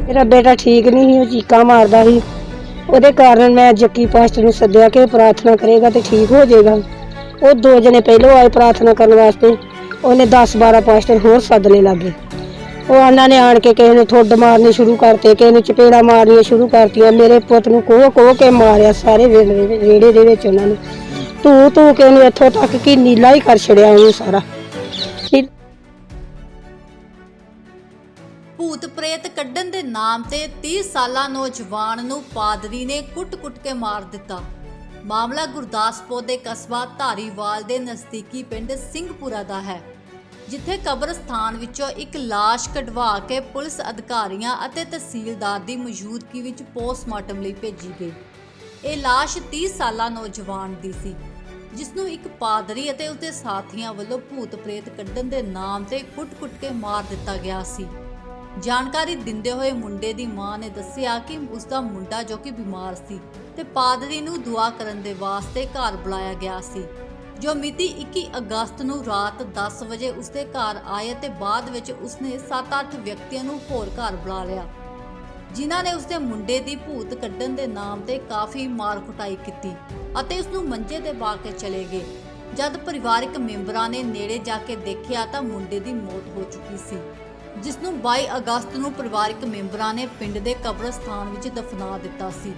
ਮੇਰਾ ਬੇਟਾ ਠੀਕ ਨਹੀਂ ਸੀ, ਉਹ ਚੀਕਾਂ ਮਾਰਦਾ ਸੀ। ਉਹਦੇ ਕਾਰਨ ਮੈਂ ਜੱਕੀ ਪਾਸਟਰ ਨੂੰ ਸੱਦਿਆ ਕਿ ਪ੍ਰਾਰਥਨਾ ਕਰੇਗਾ ਤੇ ਠੀਕ ਹੋ ਜਾਏਗਾ। ਉਹ ਦੋ ਜਣੇ ਪਹਿਲੋਂ ਆਏ ਪ੍ਰਾਰਥਨਾ ਕਰਨ ਵਾਸਤੇ। ਉਹਨੇ 10 12 ਪਾਸਟਰ ਹੋਰ ਸੱਦਣੇ ਲੱਗੇ। ਉਹ ਉਹਨਾਂ ਨੇ ਆਣ ਕੇ ਕਿਸੇ ਨੂੰ ਠੁੱਡ ਮਾਰਨੇ ਸ਼ੁਰੂ ਕਰਤੇ, ਕਿਸੇ ਨੂੰ ਚਪੇੜਾ ਮਾਰਨੀਆਂ ਸ਼ੁਰੂ ਕਰਤੀਆਂ। ਮੇਰੇ ਪੁੱਤ ਨੂੰ ਕੋਹ ਕੋਹ ਕੇ ਮਾਰਿਆ ਸਾਰੇ ਵਿਹੜੇ ਦੇ ਵਿੱਚ ਉਹਨਾਂ ਨੇ। ਧੂ ਤੂੰ ਕੇ ਨੂੰ ਇੱਥੋਂ ਤੱਕ ਕਿ ਨੀਲਾ ਹੀ ਕਰ ਛੜਿਆ ਉਹਨੂੰ ਸਾਰਾ? ਭੂਤ ਪ੍ਰੇਤ ਕੱਢਣ ਦੇ ਨਾਮ ਤੇ 30 ਸਾਲਾ ਨੌਜਵਾਨ ਨੂੰ ਪਾਦਰੀ ਨੇ ਕੁੱਟ-ਕੁੱਟ ਕੇ ਮਾਰ ਦਿੱਤਾ। ਮਾਮਲਾ ਗੁਰਦਾਸਪੁਰ ਦੇ ਕਸਬਾ ਧਾਰੀਵਾਲ ਦੇ ਨਜ਼ਦੀਕੀ ਪਿੰਡ ਸਿੰਘਪੁਰਾ ਦਾ ਹੈ, ਜਿੱਥੇ ਕਬਰਸਤਾਨ ਵਿੱਚੋਂ ਇੱਕ ਲਾਸ਼ ਕਢਵਾ ਕੇ ਪੁਲਿਸ ਅਧਿਕਾਰੀਆਂ ਅਤੇ ਤਹਿਸੀਲਦਾਰ ਦੀ ਮੌਜੂਦਗੀ ਵਿੱਚ ਪੋਸਟਮਾਰਟਮ ਲਈ ਭੇਜੀ ਗਈ। ਇਹ ਲਾਸ਼ 30 ਸਾਲਾ ਨੌਜਵਾਨ ਦੀ ਸੀ। ਜਿਸ ਨੂੰ ਇੱਕ ਪਾਦਰੀ ਅਤੇ ਉਸਦੇ ਸਾਥੀਆਂ ਵੱਲੋਂ ਭੂਤ ਪ੍ਰੇਤ ਕੱਢਣ ਦੇ ਨਾਮ ਤੇ ਕੁੱਟ-ਕੁੱਟ ਕੇ ਮਾਰ ਦਿੱਤਾ ਗਿਆ ਸੀ। ਜਾਣਕਾਰੀ ਦਿੰਦੇ ਹੋਏ ਮੁੰਡੇ ਦੀ ਮਾਂ ਨੇ ਦੱਸਿਆ ਕਿ ਉਸ ਦਾ ਮੁੰਡਾ ਜੋ ਕਿ ਬਿਮਾਰ ਸੀ ਤੇ ਪਾਦਰੀ ਨੂੰ ਦੁਆ ਕਰਨ ਦੇ ਵਾਸਤੇ ਘਰ ਬੁਲਾਇਆ ਗਿਆ ਸੀ। ਜੋ ਮਿਤੀ 21 ਅਗਸਤ ਨੂੰ ਰਾਤ 10 ਵਜੇ ਉਸਦੇ ਘਰ ਆਏ ਤੇ ਬਾਅਦ ਵਿੱਚ ਉਸਨੇ 7-8 ਵਿਅਕਤੀਆਂ ਨੂੰ ਹੋਰ ਘਰ ਬੁਲਾ ਲਿਆ। ਜਿਨ੍ਹਾਂ ਨੇ ਉਸਦੇ ਮੁੰਡੇ ਦੀ ਭੂਤ ਕੱਢਣ ਦੇ ਨਾਮ ਤੇ ਕਾਫੀ ਮਾਰ ਕੁਟਾਈ ਕੀਤੀ ਅਤੇ ਉਸ ਨੂੰ ਮੰਜੇ ਤੇ ਪਾ ਕੇ ਚਲੇ ਗਏ। ਜਦ ਪਰਿਵਾਰਕ ਮੈਂਬਰਾਂ ਨੇ ਨੇੜੇ ਜਾ ਕੇ ਦੇਖਿਆ ਤਾਂ ਮੁੰਡੇ ਦੀ ਮੌਤ ਹੋ ਚੁੱਕੀ ਸੀ ਜਿਸ ਨੂੰ 22 ਅਗਸਤ ਨੂੰ ਪਰਿਵਾਰਕ ਮੈਂਬਰਾਂ ਨੇ ਪਿੰਡ ਦੇ ਕਬਰਸਤਾਨ ਵਿੱਚ ਦਫਨਾ ਦਿੱਤਾ ਸੀ,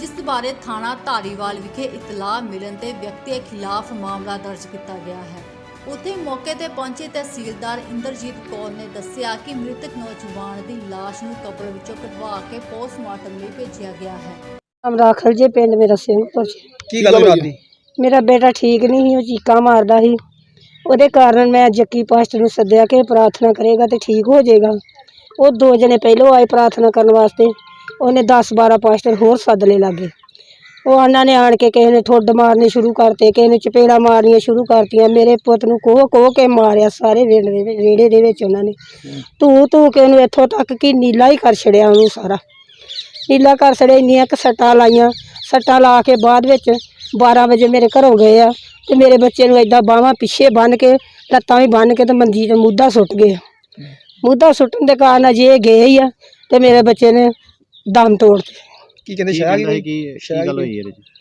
ਜਿਸ ਬਾਰੇ ਥਾਣਾ ਧਾਰੀਵਾਲ ਵਿਖੇ ਇਤਲਾਹ ਮਿਲਣ ਤੇ ਵਿਅਕਤੀ ਖਿਲਾਫ ਮਾਮਲਾ ਦਰਜ ਕੀਤਾ ਗਿਆ ਹੈ। ਉੱਥੇ ਮੌਕੇ ਤੇ ਪਹੁੰਚੇ ਤਹਿਸੀਲਦਾਰ ਇੰਦਰਜੀਤ ਕੌਰ ਨੇ ਦੱਸਿਆ ਕਿ ਮ੍ਰਿਤਕ ਨੌਜਵਾਨ ਦੀ ਲਾਸ਼ ਨੂੰ ਕਬਰ ਵਿੱਚੋਂ ਕਢਵਾ ਕੇ ਪੋਸਟਮਾਰਟਮ ਲਈ ਭੇਜਿਆ ਗਿਆ ਹੈ। ਅਮਰਾਖਲ ਜੇ ਪਿੰਡ ਮੇਰਾ ਸਿੰਘਪੁਰ ਚ ਕੀ ਗੱਲ ਹੋਈ? ਮੇਰਾ ਬੇਟਾ ਠੀਕ ਨਹੀਂ ਸੀ ਉਹ ਚੀਕਾਂ ਮਾਰਦਾ ਸੀ। ਉਹਦੇ ਕਾਰਨ ਮੈਂ ਜੱਕੀ ਪਾਸਟਰ ਨੂੰ ਸੱਦਿਆ ਕਿ ਪ੍ਰਾਰਥਨਾ ਕਰੇਗਾ ਤੇ ਠੀਕ ਹੋ ਜਾਏਗਾ। ਉਹ ਦੋ ਜਣੇ ਪਹਿਲੋਂ ਆਏ ਪ੍ਰਾਰਥਨਾ ਕਰਨ ਵਾਸਤੇ। ਉਹਨੇ 10 12 ਪਾਸਟਰ ਹੋਰ ਸੱਦਣੇ ਲੱਗੇ। ਉਹ ਉਹਨਾਂ ਨੇ ਆਣ ਕੇ ਕਿਸੇ ਨੇ ਠੁੱਡ ਮਾਰਨੇ ਸ਼ੁਰੂ ਕਰਤੇ, ਕਿਸੇ ਨੇ ਚਪੇੜਾ ਮਾਰਨੀਆਂ ਸ਼ੁਰੂ ਕਰਤੀਆਂ। ਮੇਰੇ ਪੁੱਤ ਨੂੰ ਕੋਹ ਕੋਹ ਕੇ ਮਾਰਿਆ ਸਾਰੇ ਵੇਲੇ ਦੇ ਵਿਹੜੇ ਦੇ ਵਿੱਚ ਉਹਨਾਂ ਨੇ। ਧੂ ਧੂ ਕੇ ਉਹਨੂੰ ਇੱਥੋਂ ਤੱਕ ਕਿ ਨੀਲਾ ਹੀ ਕਰ ਛੜਿਆ ਉਹਨੂੰ ਸਾਰਾ। ਨੀਲਾ ਕਰ ਛੜਿਆ, ਇੰਨੀਆਂ ਕੁ ਸੱਟਾਂ ਲਾਈਆਂ। ਸੱਟਾਂ ਲਾ ਕੇ ਬਾਅਦ ਵਿੱਚ 12 ਵਜੇ ਮੇਰੇ ਘਰੋਂ ਗਏ ਆ ਤੇ ਮੇਰੇ ਬੱਚੇ ਨੂੰ ਏਦਾਂ ਬਾਹਾਂ ਪਿੱਛੇ ਬੰਨ ਕੇ, ਲੱਤਾਂ ਵੀ ਬੰਨ ਕੇ ਤੇ ਮੰਜੀ ਤੇ ਮੁੱਦਾ ਸੁੱਟ ਗਏ। ਮੁੱਦਾ ਸੁੱਟਣ ਦੇ ਕਾਰਨ ਅਜੇ ਇਹ ਗਏ ਹੀ ਆ ਤੇ ਮੇਰੇ ਬੱਚੇ ਨੇ ਦਮ ਤੋੜਤੇ ਕੀ ਕਹਿੰਦੇ ਕੀ ਸ਼ਾਹ ਕਹਿੰਦਾ ਸੀ ਕੀ ਕੀ ਕੀ ਗੱਲ ਹੋਈ ਇਹਦੇ ਚ?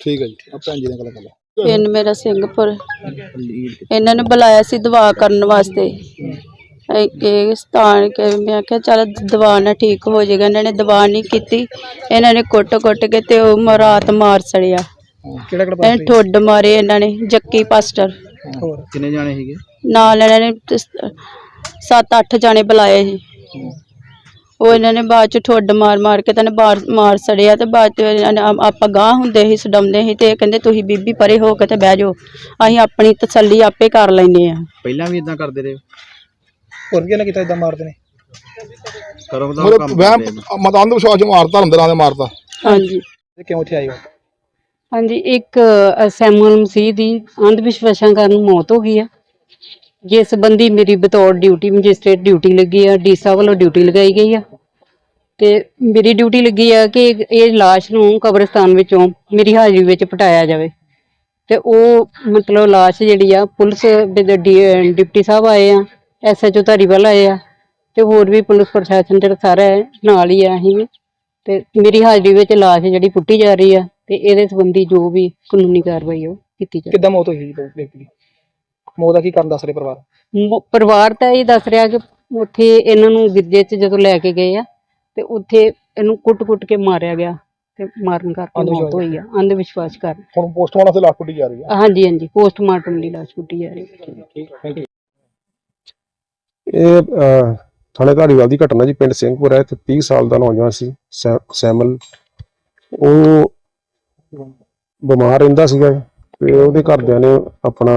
ਠੀਕ ਹੈ ਜੀ ਆ ਭੈਣ ਜੀ ਨਾਲ ਗੱਲ ਕਰ ਲਓ। ਪਿੰਡ ਮੇਰਾ ਸਿੰਘਪੁਰ। ਇਹਨਾਂ ਨੇ ਬੁਲਾਇਆ ਸੀ ਦਵਾ ਕਰਨ ਵਾਸਤੇ। ਇਹ- ਸਥਾਨ ਕੇ ਮੈਂ ਕਿਹਾ ਚੱਲ ਦਵਾ ਨਾਲ ਠੀਕ ਹੋ ਜਾਏਗਾ। ਇਹਨਾਂ ਨੇ ਦਵਾ ਨਹੀਂ ਕੀਤੀ। ਇਹਨਾਂ ਨੇ ਕੁੱਟ-ਕੁੱਟ ਕੇ ਤੇ ਉਹ ਮ- ਰਾਤ ਮਾਰ ਸੜਿਆ ਕਿਹੜਾ ਕਿਹੜਾ ਇਹ ਠੁੱਡ ਮਾਰੇ ਇਹਨਾਂ ਨੇ ਜੱਕੀ ਪਾਸਟਰ। ਹੋਰ ਕਿੰਨੇ ਜਾਣੇ ਸੀਗੇ? ਨਾਲ ਇਹਨਾਂ ਨੇ 7-8 ਜਾਣੇ ਬੁਲਾਏ ਸੀ। ਉਹ ਇਹਨਾਂ ਨੇ ਬਾਅਦ ਚ ਠੁੱਡ ਮਾਰ ਮਾਰ ਕੇ ਤਾਂ ਬਾਹਰ ਮਾਰ ਸੜਿਆ ਤੇ ਬਾਅਦ ਚ ਇਹਨਾਂ ਨੇ ਆ- ਆਪਾਂ ਗਾਹ ਹੁੰਦੇ ਸੀ ਸਡਮਦੇ ਸੀ ਤੇ ਇਹ ਕਹਿੰਦੇ ਤੁਸੀਂ ਬੀਬੀ ਪਰੇ ਹੋ ਕੇ ਤੇ ਬਹਿ ਜਾਓ। ਅਸੀਂ ਆਪਣੀ ਤਸੱਲੀ ਆਪੇ ਕਰ ਲੈਨੇ ਆ ਪਹਿਲਾਂ ਵੀ ਇਦਾਂ ਕਰਦੇ ਰਹੇ? ਹੋਰ ਕੀ ਨਾ ਕੀਤਾ ਇਦਾਂ ਮਾਰਦੇ ਨੇ ਕਰੋ ਦਾ ਮਤਲਬ ਕੰਮ ਵਹਿਮ ਕਰਦੇ ਨੇ। ਮਤ ਅੰਧ ਵਿਸ਼ਵਾਸ ਚ ਮਾਰਤਾ ਧਰਮਦਰਾਂ ਦੇ ਮਾਰਤਾ। ਹਾਂਜੀ। ਤੇ ਕਿਉਂ ਇੱਥੇ ਆਏ ਹੋ? ਹਾਂਜੀ ਇੱਕ ਅ, ਸੈਮੂਅਲ ਮਸੀਹ ਦੀ ਅੰਧ ਵਿਸ਼ਵਾਸਾਂ ਕਾਰਨ ਮੌਤ ਹੋ ਗਈ ਆ। ਜਿਸ ਸੰਬੰਧੀ ਮੇਰੀ ਬਤੌਰ ਡਿਊਟੀ ਮੈਜਿਸਟ੍ਰੇਟ ਡਿਊਟੀ ਲੱਗੀ ਆ ਡੀਸਾ ਵੱਲੋਂ ਡਿਊਟੀ ਲਗਾਈ ਗਈ ਆ। ਤੇ ਮੇਰੀ ਡਿਊਟੀ ਲੱਗੀ ਆ ਕਿ ਇਹ ਲਾਸ਼ ਨੂੰ ਕਬਰਸਤਾਨ ਵਿੱਚੋਂ ਮੇਰੀ ਹਾਜ਼ਰੀ ਵਿੱਚ ਪਟਾਇਆ ਜਾਵੇ। ਤੇ ਉਹ ਮਤਲਬ ਲਾਸ਼ ਜਿਹੜੀ ਆ ਪੁਲਿਸ ਦੇ ਡੀ- ਡਿਪਟੀ ਸਾਹਿਬ ਆਏ ਆ ਐਸਐਚਓ ਧਾਰੀਵਾਲ ਆਏ ਆ ਤੇ ਹੋਰ ਵੀ ਪੁਲਿਸ ਪ੍ਰਸ਼ਾਸਨ ਜਿਹੜਾ ਸਾਰਾ ਹੈ, ਨਾਲ ਹੀ ਆ ਅਸੀਂ ਵੀ। ਤੇ ਮੇਰੀ ਹਾਜ਼ਰੀ ਵਿੱਚ ਲਾਸ਼ ਜਿਹੜੀ ਪੁੱਟੀ ਜਾ ਰਹੀ ਆ ਤੇ ਇਹਦੇ ਸੰਬੰਧੀ ਜੋ ਵੀ ਕਾਨੂੰਨੀ ਕਾਰਵਾਈ ਆ ਉਹ ਕੀਤੀ ਜਾਵੇ ਕਿੱਦਾਂ ਮੌਤ ਹੋਈ ਜੀ ਵਿਅਕਤੀ ਦੀ? ਮੌਤ ਦਾ ਕੀ ਕਾਰਨ ਦੱਸ ਰਹੇ ਪਰਿਵਾਰ? ਮ- ਪਰਿਵਾਰ ਤਾਂ ਇਹ ਦੱਸ ਰਿਹਾ ਕਿ ਉੱਥੇ ਇਹਨਾਂ ਨੂੰ ਗਿੱਜੇ 'ਚ ਜਦੋਂ ਲੈ ਕੇ ਗਏ ਆ ਤੇ ਉੱਥੇ ਇਹਨੂੰ ਕੁੱਟ-ਕੁੱਟ ਕੇ ਮਾਰਿਆ ਗਿਆ ਤੇ ਮਾਰਨ ਕਰਕੇ ਮੌਤ ਹੋਈ ਆ ਅੰਧ ਵਿਸ਼ਵਾਸ ਕਰ। ਹੁਣ ਪੋਸਟਮਾਰਟਮ ਤੇ ਲਾਸ਼ ਪੁੱਟੀ ਜਾ ਰਹੀ ਹੈ ਹਾਂਜੀ ਹਾਂਜੀ ਪੋਸਟਮਾਰਟਮ ਦੀ ਲਾਸ਼ ਪੁੱਟੀ ਜਾ ਰਹੀ ਹੈ ਇਹ ਅਹ, ਥਾਣੇ ਧਾਰੀਵਾਲ ਦੀ ਘਟਨਾ ਜੀ ਪਿੰਡ ਸਿੰਘਪੁਰ ਹੈ ਤੇ 30 ਸਾਲ ਦਾ ਨੌਜਵਾਨ ਸੀ ਸੈ- ਸੈਮਲ। ਉਹ ਬਿਮਾਰ ਰਹਿੰਦਾ ਸੀਗਾ ਤੇ ਉਹਦੇ ਘਰਦਿਆਂ ਨੇ ਆਪਣਾ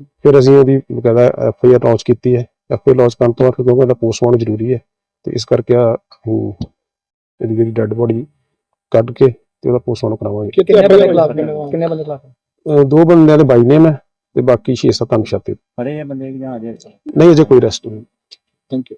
ਫਿਰ ਅਸੀਂ ਉਹਦੀ ਬਕਾਇਦਾ ਐਫ ਆਈ ਆਰ ਲਾਂਚ ਕੀਤੀ ਹੈ। ਐਫ ਆਈ ਲਾਂਚ ਕਰਨ ਤੋਂ ਬਾਅਦ ਕਿਉਂਕਿ ਪੋਸਟਮਾਰਟਮ ਜ਼ਰੂਰੀ ਹੈ ਤੇ ਇਸ ਕਰਕੇ ਆ ਇਹਦੀ ਜਿਹੜੀ ਡੈੱਡ ਬੋਡੀ ਕੱਢ ਕੇ ਤੇ ਉਹਦਾ ਪੋਸਟਮਾਰਟਮ ਕਰਾਵਾਂਗੇ। ਕਿੰਨੇ ਬੰਦੇ ਖਿਲਾਫ? ਕਿੰਨੇ ਬੰਦੇ ਖਿਲਾਫ ਦੋ ਬੰਦਿਆਂ ਦੇ ਬਾਈ ਨੇਮ ਹੈ ਤੇ ਬਾਕੀ 6-7 ਅਨਸ਼ਾਤੇ ਫੜੇ ਆ ਬੰਦੇ ਜਾਂ ਅਜੇ ਨਹੀਂ ਅਜੇ ਕੋਈ ਰੈਸਟ ਨਹੀਂ ਥੈਂਕ ਯੂ